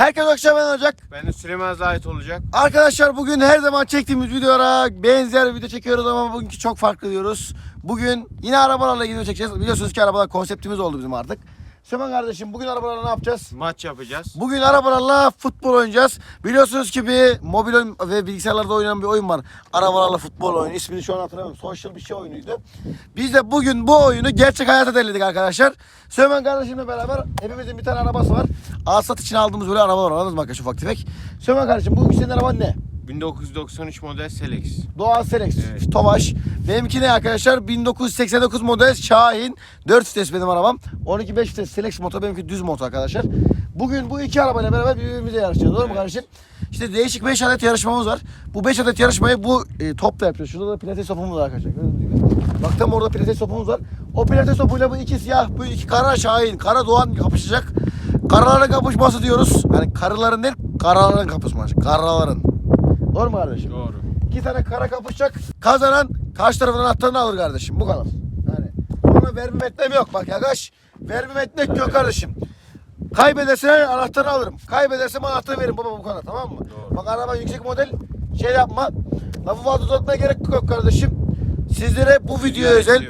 Herkes akşam ben olacak. Ben de Süleyman Zahit olacak. Arkadaşlar bugün her zaman çektiğimiz videolara benzer bir video çekiyoruz ama bugünkü çok farklı diyoruz. Bugün yine arabalarla ilgili video çekeceğiz. Biliyorsunuz ki arabalar konseptimiz oldu bizim artık. Süleyman kardeşim bugün arabalarla ne yapacağız? Maç yapacağız. Bugün arabalarla futbol oynayacağız. Biliyorsunuz ki bir mobil oyun ve bilgisayarlarda oynanan bir oyun var. Arabalarla futbol oyunu. İsmini şu an hatırlamıyorum. Social bir şey oyunuydu. Biz de bugün bu oyunu gerçek hayata derledik arkadaşlar. Süleyman kardeşimle beraber hepimizin bir tane arabası var. Alsat için aldığımız böyle arabalar var. Anladınız mı arkadaşlar ufak tefek? Süleyman kardeşim bugün senin araban ne? 1993 model Selex. Doğan Selex, Evet. Tofaş. Benimki ne arkadaşlar? 1989 model Şahin. 4 vites benim arabam. 12 5 vites Selex motor. Benimki düz motor arkadaşlar. Bugün bu iki arabayla beraber birbirimize yarışacağız. Doğru mu Evet. kardeşim? İşte değişik 5 adet yarışmamız var. Bu 5 adet yarışmayı bu e, topla yapıyoruz. Şurada da pilates topumuz var arkadaşlar. Bak tam orada pilates topumuz var. O pilates topuyla bu iki siyah, bu iki kara Şahin, kara Doğan kapışacak. Karaların kapışması diyoruz. Hani karıların değil, karaların kapışması. Karaların. Doğru mu kardeşim? Doğru. İki tane kara kapışacak. Kazanan karşı tarafından anahtarını alır kardeşim. Bu kadar. Yani ona vermem etmem yok. Bak yakaş. Vermem etmek yok kardeşim. Kaybedersen anahtarı alırım. Kaybedersem anahtarı veririm baba bu kadar tamam mı? Doğru. Bak araba yüksek model şey yapma. Lafı fazla uzatmaya gerek yok kardeşim. Sizlere bu video Rüzgar özel.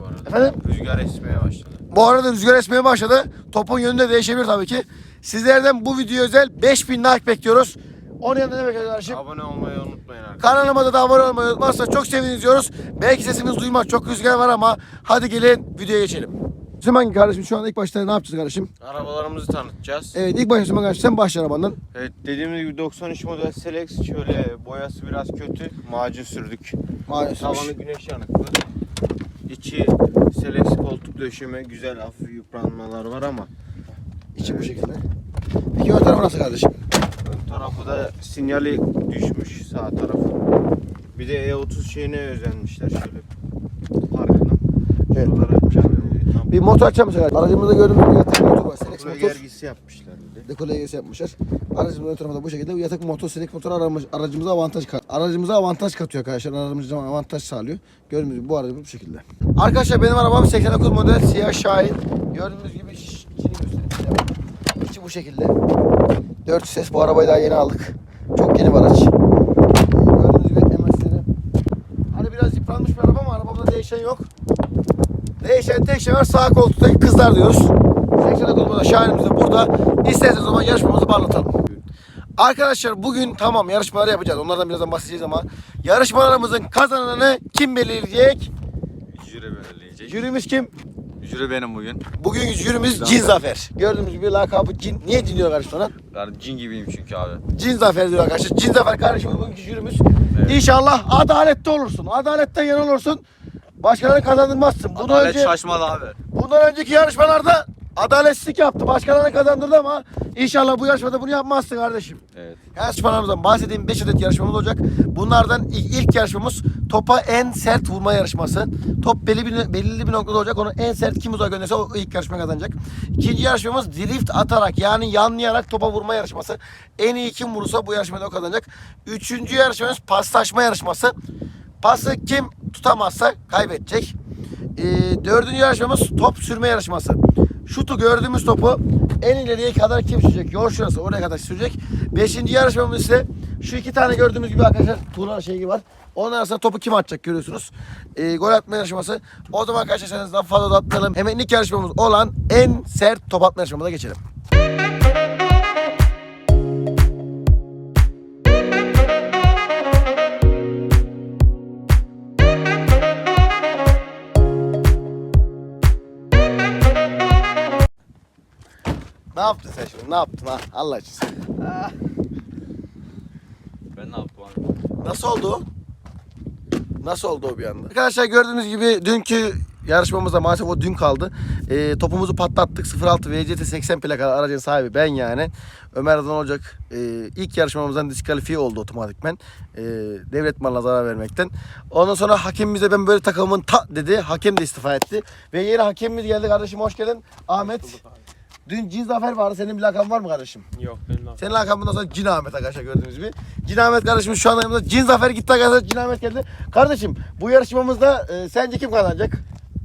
bu arada. Efendim? Rüzgar esmeye başladı. Bu arada rüzgar esmeye başladı. Topun yönü de değişebilir tabii ki. Sizlerden bu video özel 5000 like bekliyoruz. Onun yanında ne bekliyoruz kardeşim? Abone olmayı unutmayın arkadaşlar. Kanalıma da abone olmayı unutmazsanız çok seviniriz diyoruz. Belki sesimiz duymaz. Çok rüzgar var ama hadi gelin videoya geçelim. Süleyman kardeşim şu anda ilk başta ne yapacağız kardeşim? Arabalarımızı tanıtacağız. Evet ilk başta Süleyman kardeşim sen başla arabandan. Evet dediğimiz gibi 93 model Selex şöyle boyası biraz kötü. Macun sürdük. Maalesef. Tavanı güneş yanıklı. İçi Selex koltuk döşeme güzel hafif yıpranmalar var ama İçi bu şekilde. Peki ön tarafı nasıl kardeşim? Tarafı da sinyali düşmüş sağ tarafı. Bir de E30 şeyine özenmişler şöyle parkına. Evet. Bir motor açacağım mesela. Aracımızda gördüğümüz gibi yatak motor var. Buraya motor. gergisi yapmışlar bir de. Dekole gerisi yapmışlar. Aracımızın ön tarafında bu şekilde. Yatak motor, Selex motor aramız- aracımıza avantaj kat. Aracımıza avantaj katıyor arkadaşlar. Aracımıza avantaj sağlıyor. Gördüğünüz gibi bu aracımız bu şekilde. Arkadaşlar benim arabam 89 model siyah Şahin. Gördüğünüz gibi içini göstereyim. Bu şekilde. 4 ses bu arabayı daha yeni aldık. Çok yeni bir araç. Gördüğünüz gibi MS'leri. Hani biraz yıpranmış bir araba ama arabamda değişen yok. Değişen tek şey var sağ koltuktaki kızlar diyoruz. 89 model Şahin'imiz de burada. İsterseniz zaman yarışmamızı bağlatalım. Arkadaşlar bugün tamam yarışmaları yapacağız. Onlardan birazdan bahsedeceğiz ama yarışmalarımızın kazananını kim belirleyecek? Jüri belirleyecek. Jürimiz kim? Jüri benim bugün. Bugün jürimiz Cin Zafer. Gördüğünüz gibi lakabı Cin. Niye Cin diyor kardeşim ona? Ben cin gibiyim çünkü abi. Cin Zafer diyor arkadaşlar. Cin Zafer kardeşim bugünkü jürimiz. Evet. İnşallah adalette olursun. Adaletten yan olursun. Başkalarını kazandırmazsın. Bunu Adalet önce, şaşmalı abi. bundan önceki yarışmalarda adaletsizlik yaptı. Başkalarını kazandırdı ama inşallah bu yarışmada bunu yapmazsın kardeşim. Evet. Yarışmalarımızdan bahsedeyim 5 adet yarışmamız olacak. Bunlardan ilk, ilk yarışmamız topa en sert vurma yarışması. Top belli bir, belirli bir noktada olacak. Onu en sert kim uzağa gönderirse o ilk yarışma kazanacak. İkinci yarışmamız drift atarak yani yanlayarak topa vurma yarışması. En iyi kim vurursa bu yarışmada o kazanacak. Üçüncü yarışmamız paslaşma yarışması. Pası kim tutamazsa kaybedecek. Ee, dördüncü yarışmamız top sürme yarışması. Şutu gördüğümüz topu en ileriye kadar kim sürecek? Yol şurası oraya kadar sürecek. Beşinci yarışmamız ise şu iki tane gördüğümüz gibi arkadaşlar tuğla şeyi var. Onun arasında topu kim atacak görüyorsunuz. Ee, gol atma yarışması. O zaman arkadaşlar daha fazla da atmayalım. Hemen ilk yarışmamız olan en sert top atma yarışmamıza geçelim. Yaptın sen şimdi? Ne yaptın ha? Allah için. Ah, Ben ne yaptım abi? Nasıl oldu o? Nasıl oldu o bir anda? Arkadaşlar gördüğünüz gibi dünkü yarışmamızda maalesef o dün kaldı. Ee, topumuzu patlattık. 06 VCT 80 plakalı aracın sahibi ben yani. Ömer Adan olacak. Ee, ilk yarışmamızdan diskalifiye oldu otomatikmen. Ee, devlet malına zarar vermekten. Ondan sonra hakemimize ben böyle takımın ta dedi. Hakem de istifa etti. Ve yeni hakemimiz geldi kardeşim hoş geldin. Ahmet. Dün Cin Zafer vardı. Senin bir lakabın var mı kardeşim? Yok benim lafım. Senin lakabından sonra Cin Ahmet arkadaşlar gördüğünüz gibi. Cin Ahmet kardeşimiz şu anda yanımızda. Cin Zafer gitti arkadaşlar. Cin Ahmet geldi. Kardeşim bu yarışmamızda e, sence kim kazanacak?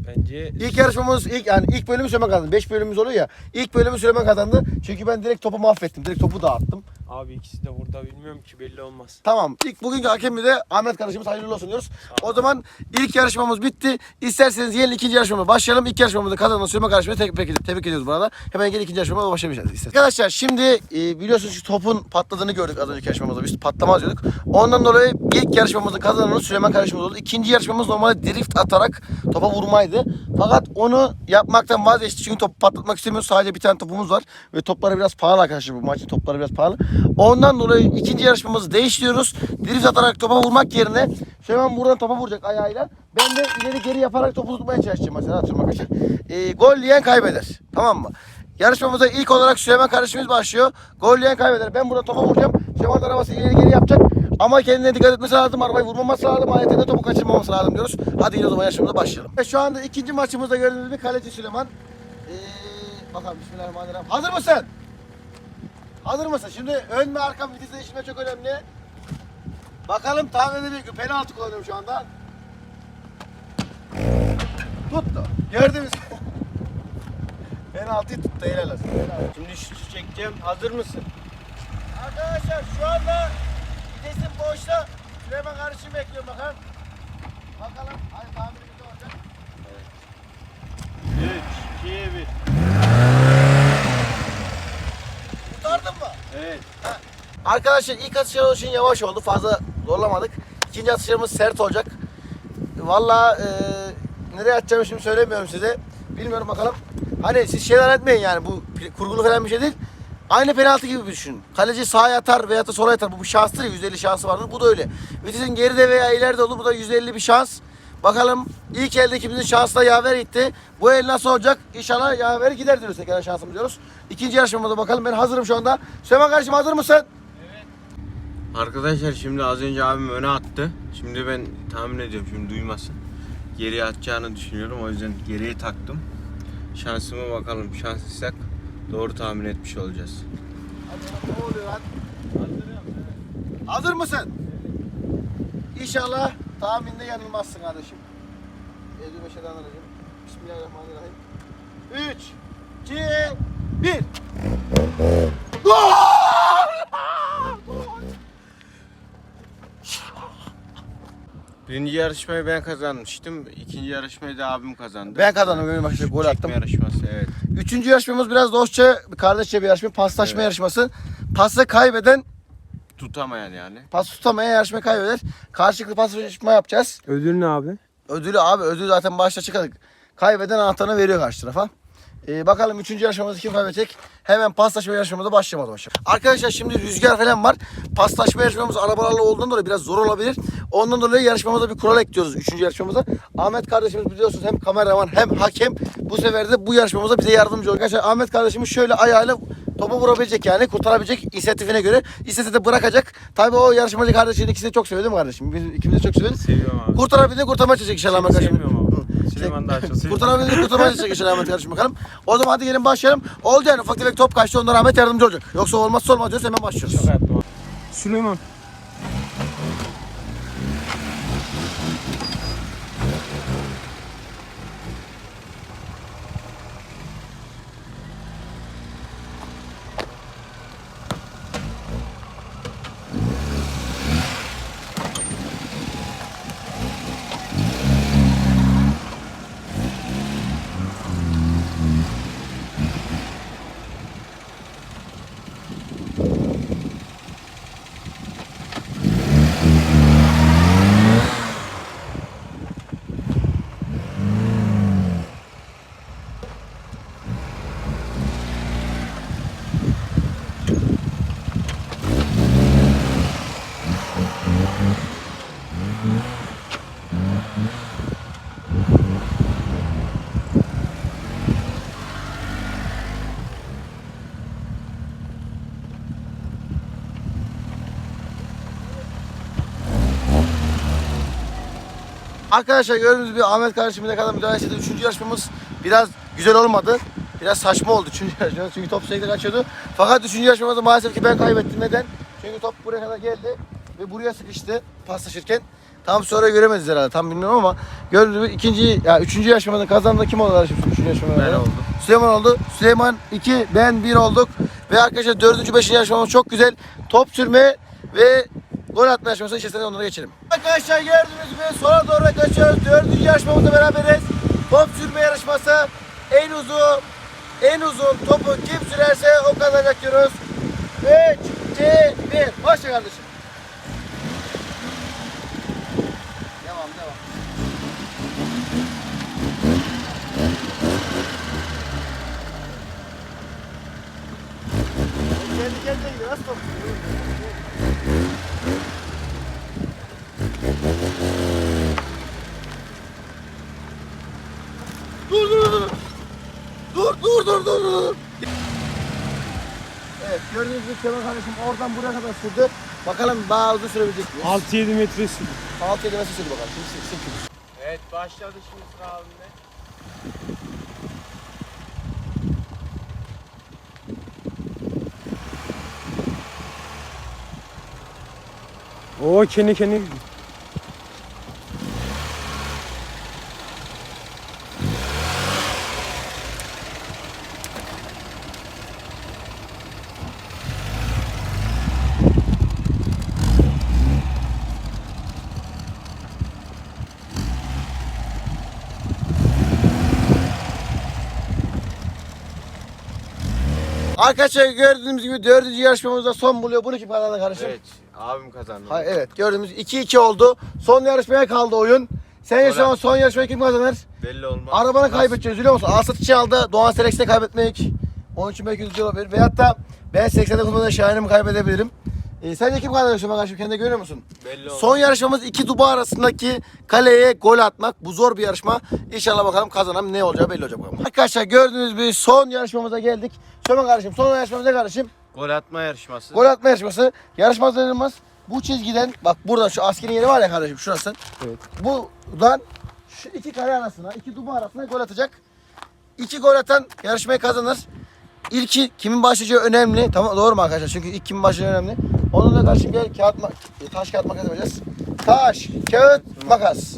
Bence İlk yarışmamız ilk yani ilk bölümü Süleyman kazandı. 5 bölümümüz oluyor ya. İlk bölümü Süleyman kazandı. Çünkü ben direkt topu mahvettim. Direkt topu dağıttım. abi ikisi de burada bilmiyorum ki belli olmaz. Tamam. İlk bugünkü hakemi de Ahmet kardeşimiz hayırlı olsun diyoruz. O zaman ilk yarışmamız bitti. İsterseniz gelin ikinci yarışmamıza başlayalım. İlk yarışmamızda kazanan Süleyman kardeşimize tek, tebrik, tebrik ediyoruz burada. Hemen gelin ikinci yarışmamıza başlamayacağız. isterseniz. Arkadaşlar şimdi e, biliyorsunuz ki topun patladığını gördük az önceki yarışmamızda. Biz patlamaz diyorduk. Ondan dolayı ilk yarışmamızın kazananı Süleyman kardeşimiz oldu. İkinci yarışmamız normalde drift atarak topa vurmaydı. Fakat onu yapmaktan vazgeçti. Çünkü topu patlatmak istemiyoruz. Sadece bir tane topumuz var. Ve topları biraz pahalı arkadaşlar. Bu maçın topları biraz pahalı. Ondan dolayı ikinci yarışmamızı değiştiriyoruz. Drift atarak topa vurmak yerine Süleyman buradan topa vuracak ayağıyla. Ben de ileri geri yaparak topu tutmaya çalışacağım mesela atıyorum arkadaşlar. Ee, gol yiyen kaybeder. Tamam mı? Yarışmamıza ilk olarak Süleyman kardeşimiz başlıyor. Gol yiyen kaybeder. Ben burada topa vuracağım. Süleyman arabası ileri geri yapacak. Ama kendine dikkat etmesi lazım. Arabayı vurmaması lazım. Ayetinde topu kaçırmaması lazım diyoruz. Hadi yine o zaman yarışmamıza başlayalım. Ve şu anda ikinci maçımızda gördüğünüz bir kaleci Süleyman. Ee, bakalım Bismillahirrahmanirrahim. Hazır mısın? Hazır mısın? Şimdi ön ve arka vites değiştirme çok önemli. Bakalım tahmin edebilir mi? Penaltı kullanıyorum şu anda. Tuttu. Gördünüz? Penaltıyı tuttu. Helal olsun. Şimdi şutu çekeceğim. Hazır mısın? Arkadaşlar şu boşta. Süleyman kardeşim bekliyorum bakalım. Bakalım. Hadi tahminimiz ne olacak? 3, 2, 1. Kurtardın mı? Evet. Arkadaşlar ilk atışlar için yavaş oldu. Fazla zorlamadık. İkinci atışlarımız sert olacak. Valla e, nereye atacağımı şimdi söylemiyorum size. Bilmiyorum bakalım. Hani siz şeyler etmeyin yani bu kurgulu falan bir şey değil. Aynı penaltı gibi düşünün. Kaleci sağa atar veya da sola atar. Bu bir şanstır ya %50 şansı vardır. Bu da öyle. Vitesin geride veya ileride olur. Bu da %50 bir şans. Bakalım ilk eldekimizin şansla yaver gitti. Bu el nasıl olacak? İnşallah yaver gider diyoruz tekrar şansımız diyoruz. İkinci yarışmamıza bakalım. Ben hazırım şu anda. Süleyman kardeşim hazır mısın? Arkadaşlar şimdi az önce abim öne attı. Şimdi ben tahmin ediyorum şimdi duymasın. Geriye atacağını düşünüyorum. O yüzden geriye taktım. Şansıma bakalım. Şanslıysak doğru tahmin etmiş olacağız. Ne oluyor lan? Hazır mısın? İnşallah tahminde yanılmazsın kardeşim. Eylül Beşer'den aracım. Bismillahirrahmanirrahim. 3, 2, 1. Gol! Birinci yarışmayı ben kazanmıştım. İkinci yarışmayı da abim kazandı. Ben kazandım. Benim başta gol Çekme attım. yarışması evet. Üçüncü yarışmamız biraz dostça, kardeşçe bir yarışma. Paslaşma Evet. yarışması. Pası kaybeden, Tutamayan yani. pas tutamayan yarışma kaybeder. Karşılıklı paslaşma yapacağız. Ödül ne abi? Ödülü abi ödülü zaten başta çıkardık. Kaybeden anahtarını veriyor karşı tarafa. Ee, bakalım üçüncü yarışmamızı kim kaybedecek? Hemen paslaşma yarışmamıza başlayalım zaman. Arkadaşlar şimdi rüzgar falan var. Paslaşma yarışmamız arabalarla olduğundan dolayı biraz zor olabilir. Ondan dolayı yarışmamıza bir kural ekliyoruz üçüncü yarışmamıza. Ahmet kardeşimiz biliyorsunuz hem kameraman hem hakem. Bu sefer de bu yarışmamıza bize yardımcı olacak. Arkadaşlar Ahmet kardeşimiz şöyle ayağıyla topu vurabilecek yani kurtarabilecek inisiyatifine göre. İstese de bırakacak. Tabii o yarışmacı kardeşinin ikisini çok seviyor değil mi kardeşim? Biz ikimiz de çok seviyoruz. Seviyorum abi. Kurtarabildiğini kurtarmaya çalışacak inşallah Ahmet kardeşim. Süleyman çok seviyor. Kurtarabildiğini kurtarmaya çalışacak inşallah Ahmet kardeşim bakalım. O zaman hadi gelin başlayalım. Oldu yani ufak tefek top kaçtı onlara Ahmet yardımcı olacak. Yoksa olmazsa olmaz diyoruz hemen başlıyoruz. Süleyman. Arkadaşlar gördüğünüz gibi Ahmet kardeşimle kadar müdahale etti. Üçüncü yarışmamız biraz güzel olmadı. Biraz saçma oldu üçüncü yarışmamız çünkü top sürekli kaçıyordu. Fakat üçüncü yarışmamızda maalesef ki ben kaybettim. Neden? Çünkü top buraya kadar geldi ve buraya sıkıştı paslaşırken. Tam sonra göremediniz herhalde tam bilmiyorum ama gördüğünüz gibi ikinci ya üçüncü yarışmada kazanan da kim oldu arkadaşlar? Üçüncü yarışmada. Ben oldum. Süleyman oldu. Süleyman 2, ben 1 olduk. Ve arkadaşlar dördüncü, beşinci yarışmamız çok güzel. Top sürme ve gol atma yarışması. İşte onlara geçelim. Arkadaşlar gördüğünüz gibi sona doğru kaçıyoruz. Dördüncü yarışmamızda beraberiz. Top sürme yarışması. En uzun, en uzun topu kim sürerse o kazanacak diyoruz. 3, 2, 1. Başla kardeşim. Devam, devam. Kendi kendine gidiyor. Nasıl top? Dur dur dur dur. Evet gördüğünüz gibi Kemal kardeşim oradan buraya kadar sürdü. Bakalım daha uzun sürebilecek mi? 6-7 metre sürdü. 6 7 metre sürdü bakalım. Şimdi sık sık. Evet başladı şimdi sıra abimde. Oo kendi kendine gidiyor. Arkadaşlar gördüğünüz gibi dördüncü yarışmamızda son buluyor. Bunu kim kazandı kardeşim? Evet abim kazandı. Ha, evet gördüğümüz 2-2 oldu. Son yarışmaya kaldı oyun. Sen yaşaman son yarışmayı kim kazanır? Belli olmaz. Arabanı kaybedeceğiz biliyor musun? Asat içi aldı. Doğan Selex'te kaybetmek. Onun için belki üzücü olabilir. Veyahut da ben 89 model Şahin'imi kaybedebilirim. Ee, sence kim kazanır kardeşim? Kendine görüyor musun? Belli olmaz. Son yarışmamız iki duba arasındaki kaleye gol atmak. Bu zor bir yarışma. İnşallah bakalım kazanan ne olacağı belli olacak bakalım. Arkadaşlar gördüğünüz gibi son yarışmamıza geldik. Söyle kardeşim son yarışmamız ne kardeşim? Gol atma yarışması. Gol atma yarışması. Yarışma hazırlanmaz. Bu çizgiden bak buradan şu askerin yeri var ya kardeşim şurası. Evet. Buradan şu iki kare arasına, iki duba arasına gol atacak. İki gol atan yarışmayı kazanır. İlki kimin başlayacağı önemli. Tamam doğru mu arkadaşlar? Çünkü ilk kimin başlayacağı önemli. Onun da karşı gel kağıt taş kağıt makas yapacağız. Taş, kağıt, makas.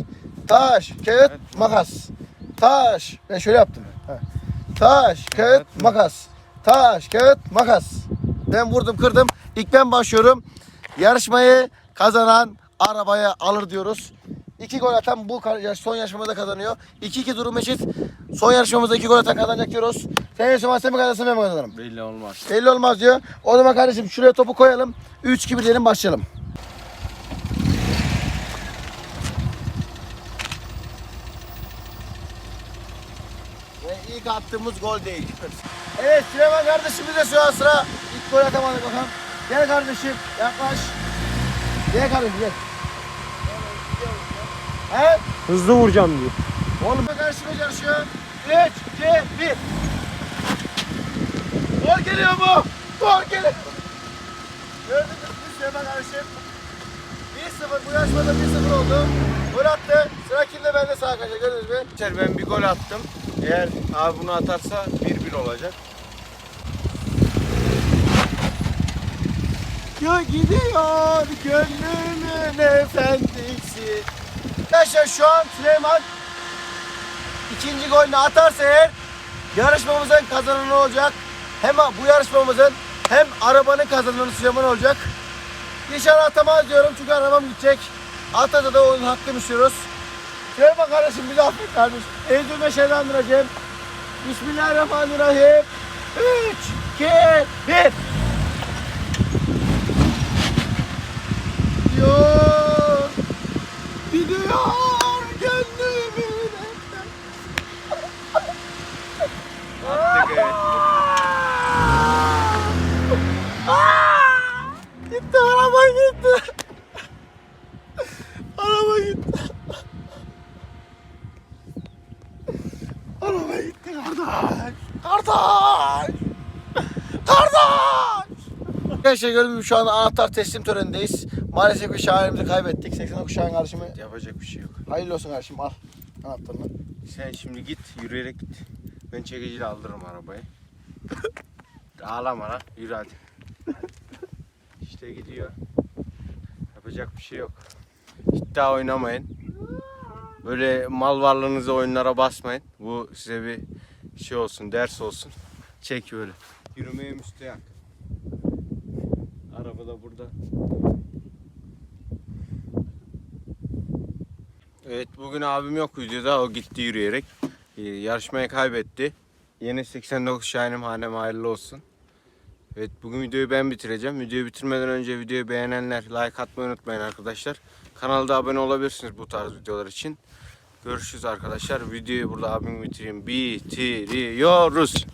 Taş, kağıt, makas. Taş. Ben şöyle yaptım. Ha. Taş, kağıt, makas. Taş, kağıt, makas. Ben vurdum, kırdım. İlk ben başlıyorum. Yarışmayı kazanan arabaya alır diyoruz. İki gol atan bu son yarışmamızda kazanıyor. 2-2 durum eşit. Son yarışmamızda iki gol atan kazanacak diyoruz. Sen sen mi kazanırsın ben mi kazanırım? Belli olmaz. Belli olmaz diyor. O zaman kardeşim şuraya topu koyalım. 3-2-1 diyelim başlayalım. Ve ilk attığımız gol değil. Evet Süleyman kardeşimiz de şu an sıra. İlk gol atamadı bakalım. Gel kardeşim yaklaş. Gel kardeşim gel. He? Hızlı vuracağım diyor. Oğlum karşıma yarışıyor. 3, 2, 1. Gol geliyor mu? Gol geliyor. Gördünüz mü Süleyman kardeşim? 1-0 bu yarışmada 1-0 oldu. Gol attı. Sıra kimde bende sağ kaçta gördünüz mü? Ben bir gol attım. Eğer abi bunu atarsa 1-1 olacak. Ya gidiyor gönlümün efendisi. Arkadaşlar şu an Süleyman ikinci golünü atarsa eğer yarışmamızın kazananı olacak. Hem bu yarışmamızın hem arabanın kazananı Süleyman olacak. İnşallah atamaz diyorum çünkü arabam gidecek. Atada da oyun hakkını istiyoruz. Süleyman kardeşim bizi affet kardeşim. Eylül'me şeytaniracim. Bismillahirrahmanirrahim. 3, 2, 1. Gidiyor. Gidiyor gönlümün Attık evet. Gitti araba gitti. araba gitti. araba gitti kardeş. Kardeş. Kardeş. Arkadaşlar gördüğünüz gibi şu anda anahtar teslim törenindeyiz. Maalesef ki şahinimizi kaybettik. 89 şahin kardeşimi. Yapacak bir şey yok. Hayırlı olsun kardeşim al anahtarını. Sen şimdi git yürüyerek git. Ben çekiciyle aldırırım arabayı. Ağlama lan yürü hadi. İşte gidiyor. Yapacak bir şey yok. iddia oynamayın. Böyle mal varlığınızı oyunlara basmayın. Bu size bir şey olsun, ders olsun. Çek böyle. Yürümeye müstehak. Araba da burada. Evet bugün abim yok videoda. O gitti yürüyerek. Ee, Yarışmayı kaybetti. Yeni 89 Şahinim hanem hayırlı olsun. Evet bugün videoyu ben bitireceğim. Videoyu bitirmeden önce videoyu beğenenler like atmayı unutmayın arkadaşlar. Kanalda abone olabilirsiniz bu tarz videolar için. Görüşürüz arkadaşlar. Videoyu burada abim bitireyim. Bitiriyoruz.